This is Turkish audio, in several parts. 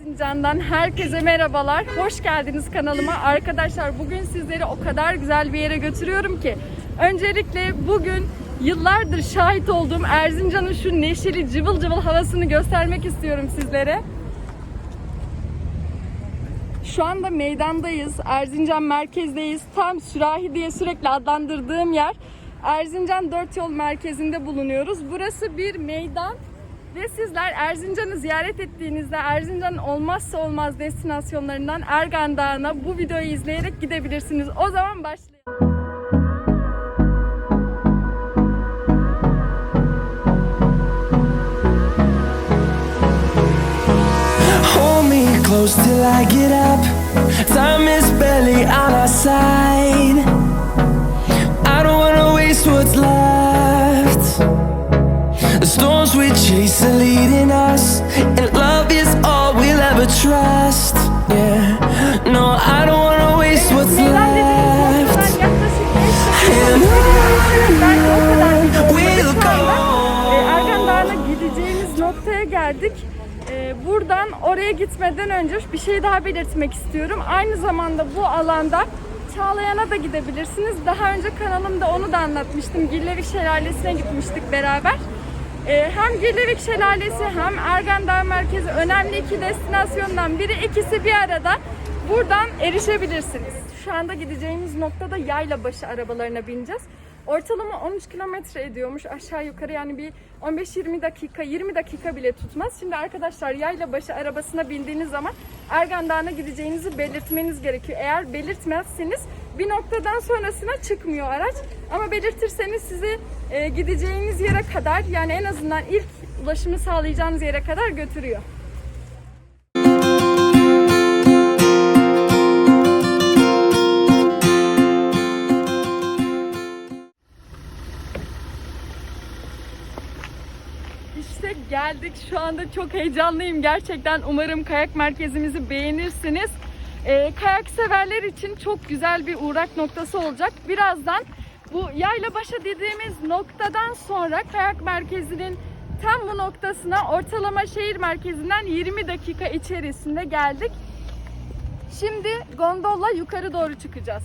Erzincan'dan herkese merhabalar. Hoş geldiniz kanalıma. Arkadaşlar bugün sizleri o kadar güzel bir yere götürüyorum ki. Öncelikle bugün yıllardır şahit olduğum Erzincan'ın şu neşeli cıvıl cıvıl havasını göstermek istiyorum sizlere. Şu anda meydandayız. Erzincan merkezdeyiz. Tam Sürahi diye sürekli adlandırdığım yer. Erzincan Dört Yol merkezinde bulunuyoruz. Burası bir meydan ve sizler Erzincan'ı ziyaret ettiğinizde Erzincan'ın olmazsa olmaz destinasyonlarından Ergan Dağı'na bu videoyu izleyerek gidebilirsiniz. O zaman başlayalım. Close till I get up. Time is barely on our side. I don't wanna waste what's left. The storms we chase are leading us, and love is all we'll ever trust. Yeah, no, I don't wanna waste what's left. noktadan yaklaşık 5 And we'll go. e, Ergan Dağı'na gideceğimiz noktaya geldik. E, buradan oraya gitmeden önce bir şey daha belirtmek istiyorum. Aynı zamanda bu alanda Çağlayan'a da gidebilirsiniz. Daha önce kanalımda onu da anlatmıştım. Gillevik Şelalesi'ne gitmiştik beraber. E, hem Gillevik Şelalesi hem Ergan Dağı Merkezi önemli iki destinasyondan biri. ikisi bir arada. Buradan erişebilirsiniz. Şu anda gideceğimiz noktada Yaylabaşı arabalarına bineceğiz. Ortalama 13 kilometre ediyormuş aşağı yukarı yani bir 15-20 dakika 20 dakika bile tutmaz. Şimdi arkadaşlar Yaylabaşı arabasına bindiğiniz zaman Ergan Dağı'na gideceğinizi belirtmeniz gerekiyor. Eğer belirtmezseniz bir noktadan sonrasına çıkmıyor araç. Ama belirtirseniz sizi e, gideceğiniz yere kadar yani en azından ilk ulaşımı sağlayacağınız yere kadar götürüyor. Geldik. Şu anda çok heyecanlıyım. Gerçekten umarım kayak merkezimizi beğenirsiniz. Ee, kayak severler için çok güzel bir uğrak noktası olacak. Birazdan bu Yaylabaşı dediğimiz noktadan sonra kayak merkezinin tam bu noktasına ortalama şehir merkezinden 20 dakika içerisinde geldik. Şimdi gondolla yukarı doğru çıkacağız.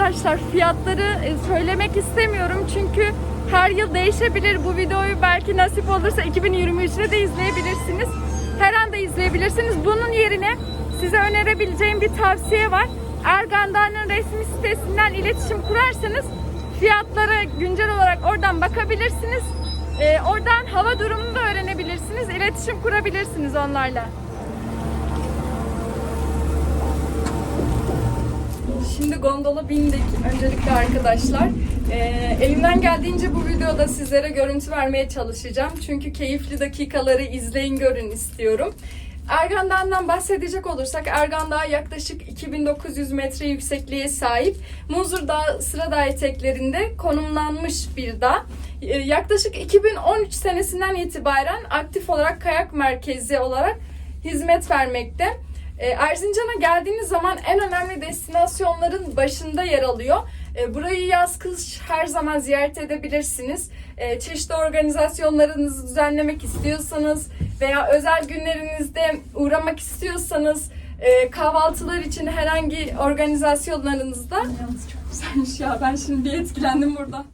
Arkadaşlar fiyatları e, söylemek istemiyorum çünkü her yıl değişebilir. Bu videoyu belki nasip olursa 2023'te de izleyebilirsiniz. Her anda izleyebilirsiniz. Bunun yerine size önerebileceğim bir tavsiye var. Erganda'nın resmi sitesinden iletişim kurarsanız fiyatlara güncel olarak oradan bakabilirsiniz. E, oradan hava durumunu da öğrenebilirsiniz. İletişim kurabilirsiniz onlarla. Şimdi gondola bindik öncelikle arkadaşlar. Ee, elimden geldiğince bu videoda sizlere görüntü vermeye çalışacağım. Çünkü keyifli dakikaları izleyin görün istiyorum. Ergan Dağı'ndan bahsedecek olursak Ergan Dağı yaklaşık 2900 metre yüksekliğe sahip. Muzur Dağı sıra dağ eteklerinde konumlanmış bir dağ. Ee, yaklaşık 2013 senesinden itibaren aktif olarak kayak merkezi olarak hizmet vermekte. E, Erzincan'a geldiğiniz zaman en önemli destinasyonların başında yer alıyor. E, Burayı yaz kış her zaman ziyaret edebilirsiniz. E, Çeşitli organizasyonlarınızı düzenlemek istiyorsanız veya özel günlerinizde uğramak istiyorsanız kahvaltılar için herhangi organizasyonlarınızda Yalnız çok güzelmiş ya ben şimdi etkilendim burada.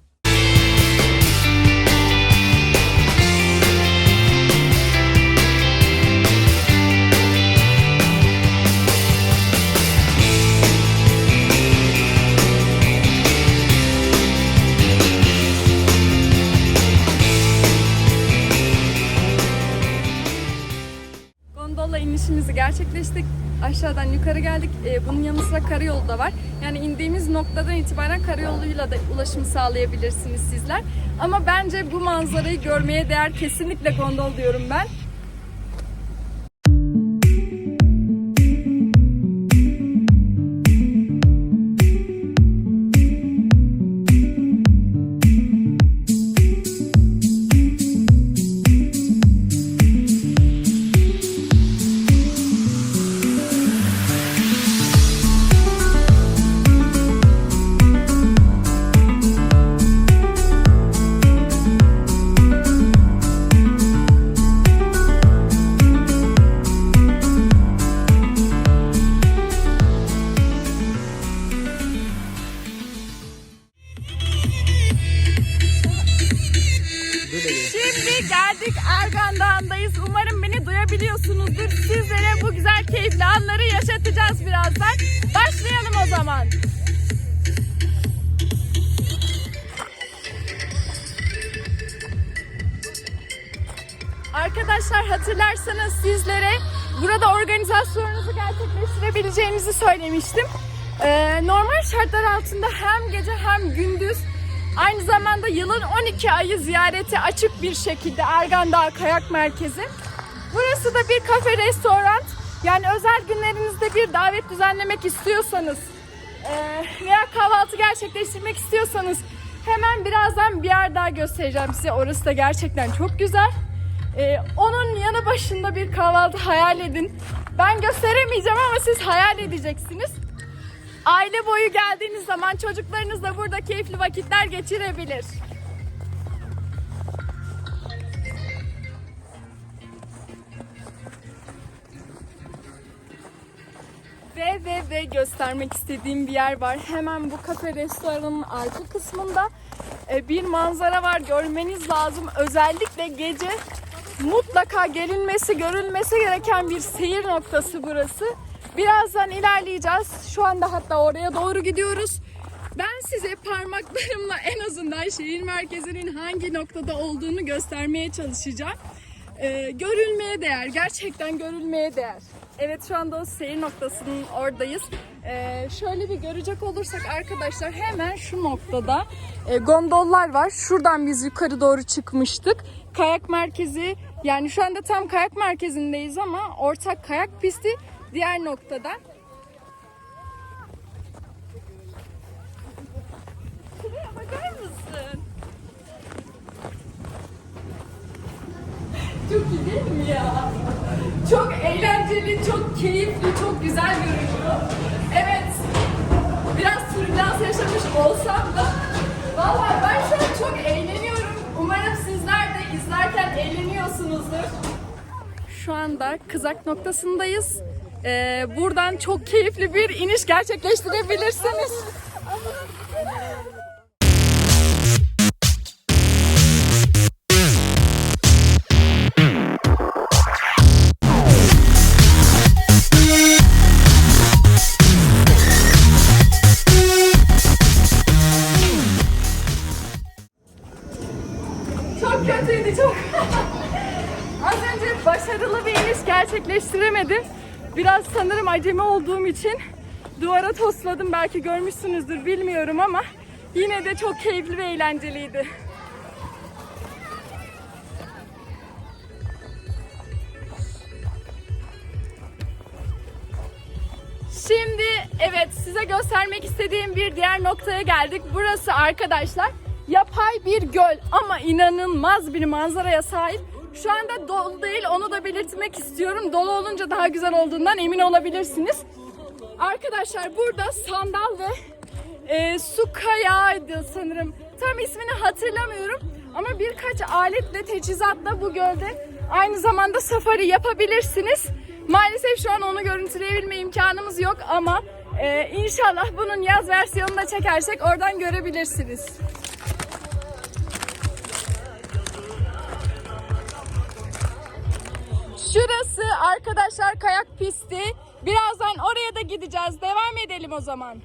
Geldik. Ee, bunun yanı sıra karayolu da var. Yani indiğimiz noktadan itibaren karayoluyla da ulaşım sağlayabilirsiniz sizler. Ama bence bu manzarayı görmeye değer kesinlikle gondol diyorum ben. geldik. Ergan Dağı'ndayız. Umarım beni duyabiliyorsunuzdur. Sizlere bu güzel keyifli anları yaşatacağız birazdan. Başlayalım o zaman. Arkadaşlar hatırlarsanız sizlere burada organizasyonunuzu gerçekleştirebileceğimizi söylemiştim. Ee, normal şartlar altında hem gece hem gündüz aynı zamanda yılın 12 ayı ziyareti açık bir şekilde Ergan Dağı Kayak Merkezi. Burası da bir kafe restoran. Yani özel günlerinizde bir davet düzenlemek istiyorsanız e, veya kahvaltı gerçekleştirmek istiyorsanız hemen birazdan bir yer daha göstereceğim size. Orası da gerçekten çok güzel. Ee, onun yanı başında bir kahvaltı hayal edin. Ben gösteremeyeceğim ama siz hayal edeceksiniz. Aile boyu geldiğiniz zaman çocuklarınız da burada keyifli vakitler geçirebilir. Ve ve ve göstermek istediğim bir yer var. Hemen bu kafe restoranın arka kısmında e, bir manzara var. Görmeniz lazım. Özellikle gece mutlaka gelinmesi, görülmesi gereken bir seyir noktası burası. Birazdan ilerleyeceğiz. Şu anda hatta oraya doğru gidiyoruz. Ben size parmaklarımla en azından şehir merkezinin hangi noktada olduğunu göstermeye çalışacağım. Ee, görülmeye değer, gerçekten görülmeye değer. Evet şu anda seyir noktasının oradayız. Ee, şöyle bir görecek olursak arkadaşlar hemen şu noktada e, gondollar var. Şuradan biz yukarı doğru çıkmıştık. Kayak merkezi yani şu anda tam kayak merkezindeyiz ama ortak kayak pisti diğer noktada. Şuraya bakar mısın? Çok iyi değil mi ya? Çok eğlenceli, çok keyifli, çok güzel görünüyor. Evet, biraz türbülans yaşamış olsam da vallahi ben şu an çok eğleniyorum. Umarım sizler de izlerken eğleniyorsunuzdur. Şu anda kızak noktasındayız. Ee, buradan çok keyifli bir iniş gerçekleştirebilirsiniz. Acemi olduğum için duvara tosladım. Belki görmüşsünüzdür bilmiyorum ama yine de çok keyifli ve eğlenceliydi. Şimdi evet size göstermek istediğim bir diğer noktaya geldik. Burası arkadaşlar yapay bir göl ama inanılmaz bir manzaraya sahip. Şu anda dolu değil onu da belirtmek istiyorum. Dolu olunca daha güzel olduğundan emin olabilirsiniz. Arkadaşlar burada sandal ve e, su kayağıydı sanırım. Tam ismini hatırlamıyorum. Ama birkaç aletle teçhizatla bu gölde aynı zamanda safari yapabilirsiniz. Maalesef şu an onu görüntüleyebilme imkanımız yok ama e, inşallah bunun yaz versiyonunu da çekersek oradan görebilirsiniz. Şurası arkadaşlar kayak pisti. Birazdan oraya da gideceğiz. Devam edelim o zaman.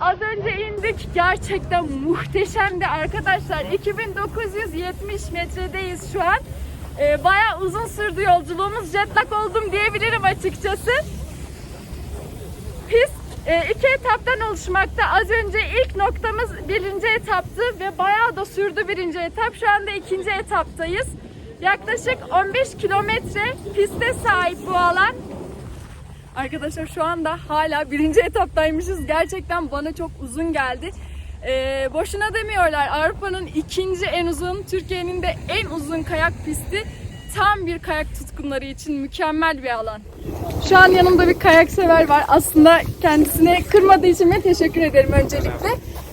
Az önce indik. Gerçekten muhteşemdi arkadaşlar. 2970 metredeyiz şu an. Ee, bayağı uzun sürdü yolculuğumuz. Jet lag oldum diyebilirim açıkçası. Pist e, iki etaptan oluşmakta. Az önce ilk noktamız birinci etaptı ve bayağı da sürdü birinci etap. Şu anda ikinci etaptayız. Yaklaşık 15 kilometre piste sahip bu alan. Arkadaşlar şu anda hala birinci etaptaymışız. Gerçekten bana çok uzun geldi. Ee, boşuna demiyorlar. Avrupa'nın ikinci en uzun, Türkiye'nin de en uzun kayak pisti. Tam bir kayak tutkunları için mükemmel bir alan. Şu an yanımda bir kayak sever var. Aslında kendisine kırmadığı için de teşekkür ederim öncelikle.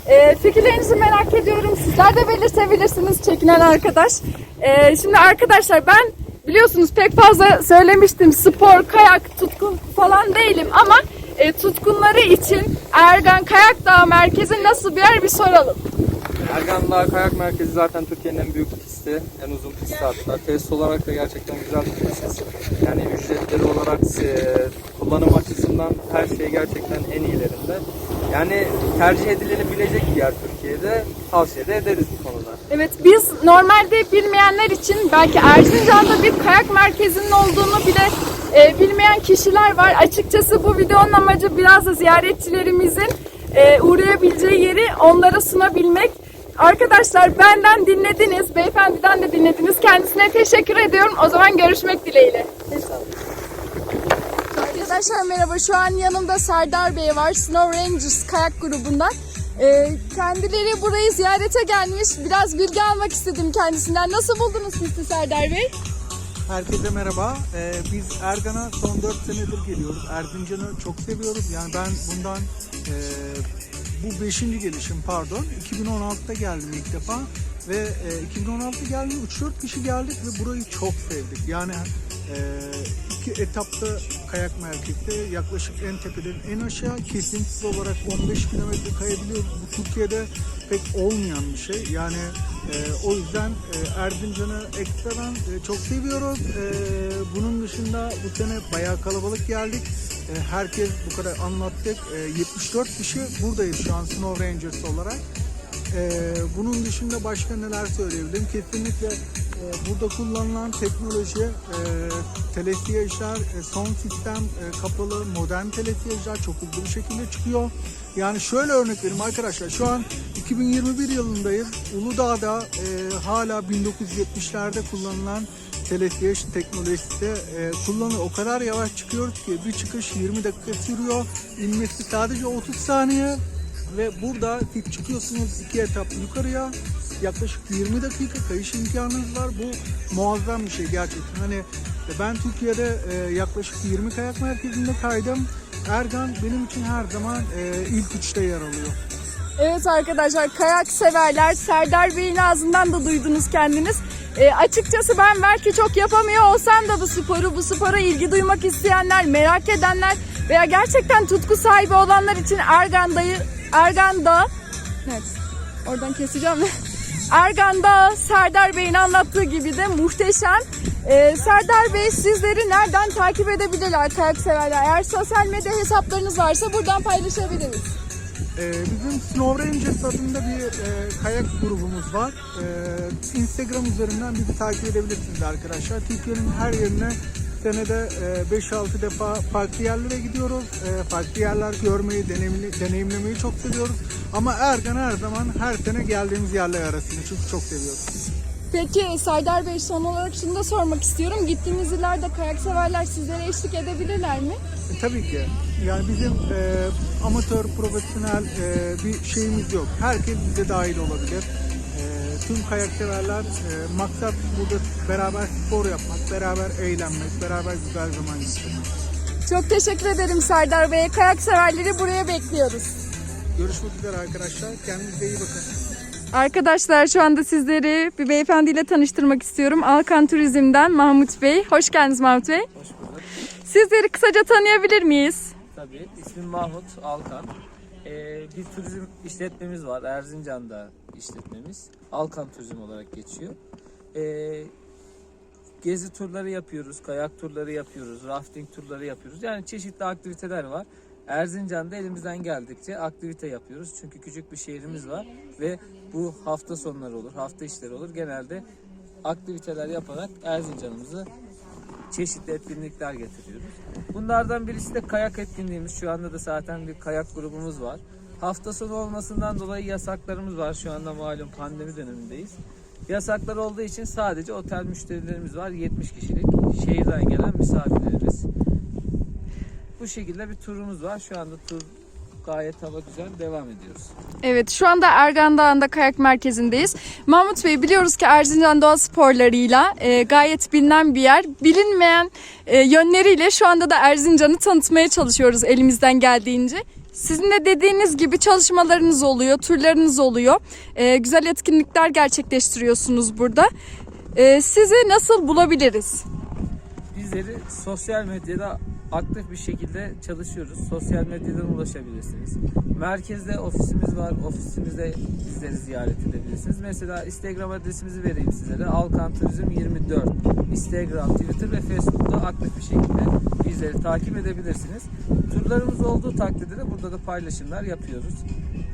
Ee, fikirlerinizi merak ediyorum. Sizler de belirtebilirsiniz çekinen arkadaş. Ee, şimdi arkadaşlar ben biliyorsunuz pek fazla söylemiştim spor, kayak, tutkun falan değilim ama e, tutkunları için Ergan Kayak Dağı Merkezi nasıl bir yer bir soralım. Ergan Dağı Kayak Merkezi zaten Türkiye'nin en büyük pisti, en uzun pisti hatta. Tesis olarak da gerçekten güzel bir tesis. Yani ücretleri olarak, e, kullanım açısından her şey gerçekten en iyilerinde. Yani tercih edilebilecek bir yer Türkiye'de. Tavsiye de ederiz bu konuda. Evet biz normalde bilmeyenler için belki Erzincan'da bir kayak merkezinin olduğunu bile e, bilmeyen kişiler var. Açıkçası bu videonun amacı biraz da ziyaretçilerimizin e, uğrayabileceği yeri onlara sunabilmek. Arkadaşlar benden dinlediniz, beyefendiden de dinlediniz. Kendisine teşekkür ediyorum. O zaman görüşmek dileğiyle. Arkadaşlar merhaba. Şu an yanımda Serdar Bey var. Snow Rangers kayak grubundan. Ee, kendileri burayı ziyarete gelmiş. Biraz bilgi almak istedim kendisinden. Nasıl buldunuz pisti Serdar Bey? Herkese merhaba. Ee, biz Ergan'a son 4 senedir geliyoruz. Erzincan'ı çok seviyoruz. Yani ben bundan e, bu 5. gelişim pardon. 2016'da geldim ilk defa. Ve e, 2016 geldim 3-4 kişi geldik ve burayı çok sevdik. Yani e, iki etapta kayak merkezde yaklaşık en tepeden en aşağı kesintisiz olarak 15 kilometre kayabiliyoruz. Bu Türkiye'de pek olmayan bir şey. Yani e, o yüzden e, Erzincan'ı ekstradan e, çok seviyoruz. E, bunun dışında bu sene bayağı kalabalık geldik. E, herkes bu kadar anlattık. E, 74 kişi buradayız şu an Snow Rangers olarak. Ee, bunun dışında başka neler söyleyebilirim? Kesinlikle e, burada kullanılan teknoloji, e, telesiyajlar, e, son sistem e, kapalı, modern telesiyajlar çok hızlı bir şekilde çıkıyor. Yani şöyle örnek vereyim arkadaşlar. Şu an 2021 yılındayız. Uludağ'da e, hala 1970'lerde kullanılan telesiyaj teknolojisi e, kullanıyor. O kadar yavaş çıkıyoruz ki bir çıkış 20 dakika sürüyor. İnmesi sadece 30 saniye ve burada çıkıyorsunuz iki etap yukarıya yaklaşık 20 dakika kayış imkanınız var. Bu muazzam bir şey gerçekten. Hani ben Türkiye'de e, yaklaşık 20 kayak merkezinde kaydım. Ergan benim için her zaman e, ilk üçte yer alıyor. Evet arkadaşlar kayak severler Serdar Bey'in ağzından da duydunuz kendiniz. E, açıkçası ben belki çok yapamıyor olsam da bu sporu, bu spora ilgi duymak isteyenler, merak edenler veya gerçekten tutku sahibi olanlar için Ergan'dayı, Ergan'da, evet oradan keseceğim Ergan'da Serdar Bey'in anlattığı gibi de muhteşem. E, Serdar Bey sizleri nereden takip edebilirler kayak severler? Eğer sosyal medya hesaplarınız varsa buradan paylaşabiliriz. Ee, bizim Snow Rangers adında bir e, kayak grubumuz var. Ee, Instagram üzerinden bizi takip edebilirsiniz arkadaşlar. Türkiye'nin her yerine senede e, 5-6 defa farklı yerlere gidiyoruz. E, farklı yerler görmeyi, deneyimlemeyi çok seviyoruz. Ama Ergan her zaman her sene geldiğimiz yerler arasında çünkü çok seviyoruz. Peki Serdar Bey son olarak şunu da sormak istiyorum. Gittiğiniz illerde kayak severler sizlere eşlik edebilirler mi? E, tabii ki. Yani bizim e, amatör, profesyonel e, bir şeyimiz yok. Herkes bize dahil olabilir. E, tüm kayak severler, e, maksat burada beraber spor yapmak, beraber eğlenmek, beraber güzel zaman geçirmek. Çok teşekkür ederim Serdar Bey'e. Kayak severleri buraya bekliyoruz. Görüşmek üzere arkadaşlar. Kendinize iyi bakın. Arkadaşlar şu anda sizleri bir beyefendiyle tanıştırmak istiyorum. Alkan Turizm'den Mahmut Bey. Hoş geldiniz Mahmut Bey. Hoş bulduk. Sizleri kısaca tanıyabilir miyiz? Tabii. İsmim Mahmut Alkan. Ee, bir turizm işletmemiz var. Erzincan'da işletmemiz. Alkan Turizm olarak geçiyor. Ee, gezi turları yapıyoruz, kayak turları yapıyoruz, rafting turları yapıyoruz. Yani çeşitli aktiviteler var. Erzincan'da elimizden geldikçe aktivite yapıyoruz. Çünkü küçük bir şehrimiz var ve bu hafta sonları olur, hafta işleri olur. Genelde aktiviteler yaparak Erzincan'ımızı çeşitli etkinlikler getiriyoruz. Bunlardan birisi de kayak etkinliğimiz. Şu anda da zaten bir kayak grubumuz var. Hafta sonu olmasından dolayı yasaklarımız var. Şu anda malum pandemi dönemindeyiz. Yasaklar olduğu için sadece otel müşterilerimiz var. 70 kişilik şehirden gelen misafirlerimiz. Bu şekilde bir turumuz var. Şu anda tur gayet hava güzel. Devam ediyoruz. Evet şu anda Ergan Dağı'nda kayak merkezindeyiz. Mahmut Bey biliyoruz ki Erzincan doğa sporlarıyla e, gayet bilinen bir yer. Bilinmeyen e, yönleriyle şu anda da Erzincan'ı tanıtmaya çalışıyoruz elimizden geldiğince. Sizin de dediğiniz gibi çalışmalarınız oluyor, turlarınız oluyor. E, güzel etkinlikler gerçekleştiriyorsunuz burada. E, sizi nasıl bulabiliriz? Bizleri sosyal medyada aktif bir şekilde çalışıyoruz. Sosyal medyadan ulaşabilirsiniz. Merkezde ofisimiz var. Ofisimizde bizleri ziyaret edebilirsiniz. Mesela Instagram adresimizi vereyim sizlere. Alkan Turizm 24. Instagram, Twitter ve Facebook'ta aktif bir şekilde bizleri takip edebilirsiniz. Turlarımız olduğu takdirde de burada da paylaşımlar yapıyoruz.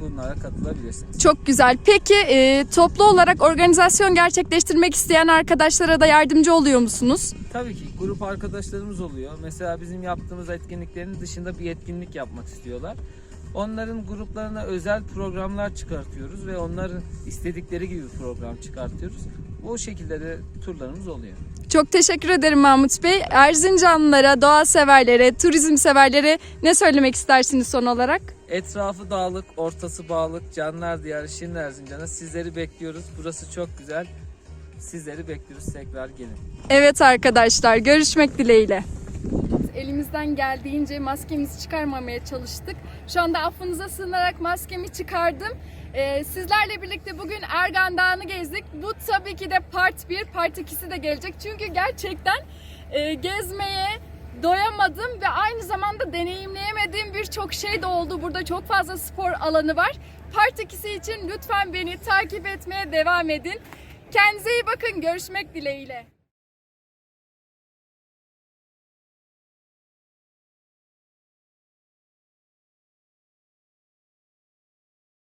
Bunlara katılabilirsiniz. Çok güzel. Peki e, toplu olarak organizasyon gerçekleştirmek isteyen arkadaşlara da yardımcı oluyor musunuz? Tabii ki grup arkadaşlarımız oluyor. Mesela bizim yaptığımız etkinliklerin dışında bir etkinlik yapmak istiyorlar. Onların gruplarına özel programlar çıkartıyoruz ve onların istedikleri gibi program çıkartıyoruz. Bu şekilde de turlarımız oluyor. Çok teşekkür ederim Mahmut Bey. Erzincanlılara, doğa severlere, turizm severlere ne söylemek istersiniz son olarak? Etrafı dağlık, ortası bağlık, canlar diyarı Şirin Erzincan'a sizleri bekliyoruz. Burası çok güzel. Sizleri bekliyoruz. Tekrar gelin. Evet arkadaşlar, görüşmek dileğiyle. Elimizden geldiğince maskemizi çıkarmamaya çalıştık. Şu anda affınıza sığınarak maskemi çıkardım. Ee, sizlerle birlikte bugün Ergan Dağı'nı gezdik. Bu tabii ki de part 1, part 2'si de gelecek. Çünkü gerçekten e, gezmeye doyamadım ve aynı zamanda deneyimleyemediğim birçok şey de oldu. Burada çok fazla spor alanı var. Part 2'si için lütfen beni takip etmeye devam edin. Kendinize iyi bakın. Görüşmek dileğiyle.